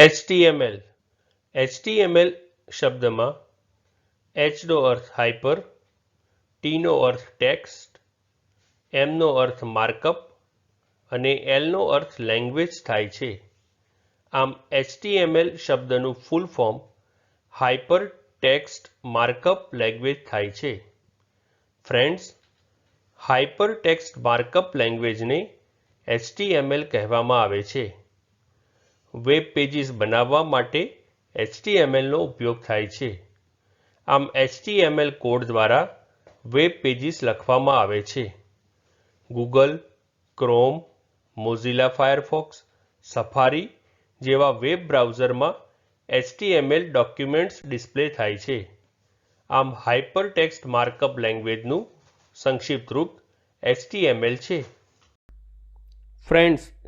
HTML HTML શબ્દમાં એચનો અર્થ hyper ટીનો અર્થ text એમનો અર્થ markup અને એલનો અર્થ લેંગ્વેજ થાય છે. આમ HTML શબ્દનું full form hyper text markup language થાય છે. ફ્રેન્ડ્સ હાઇપર ટેક્સ્ટ માર્કઅપ લેંગ્વેજને HTML કહેવામાં આવે છે. વેબ પેજીસ બનાવવા માટે એચટીએમએલનો ઉપયોગ થાય છે. આમ HTML કોડ દ્વારા વેબ પેજીસ લખવામાં આવે છે. Google Chrome Mozilla Firefox Safari જેવા વેબ બ્રાઉઝરમાં HTML ડોક્યુમેન્ટ્સ ડિસ્પ્લે થાય છે. આમ હાઇપર ટેક્સ્ટ માર્કઅપ લેંગ્વેજનું સંક્ષિપ્ત રૂપ HTML છે. ફ્રેન્ડ્સ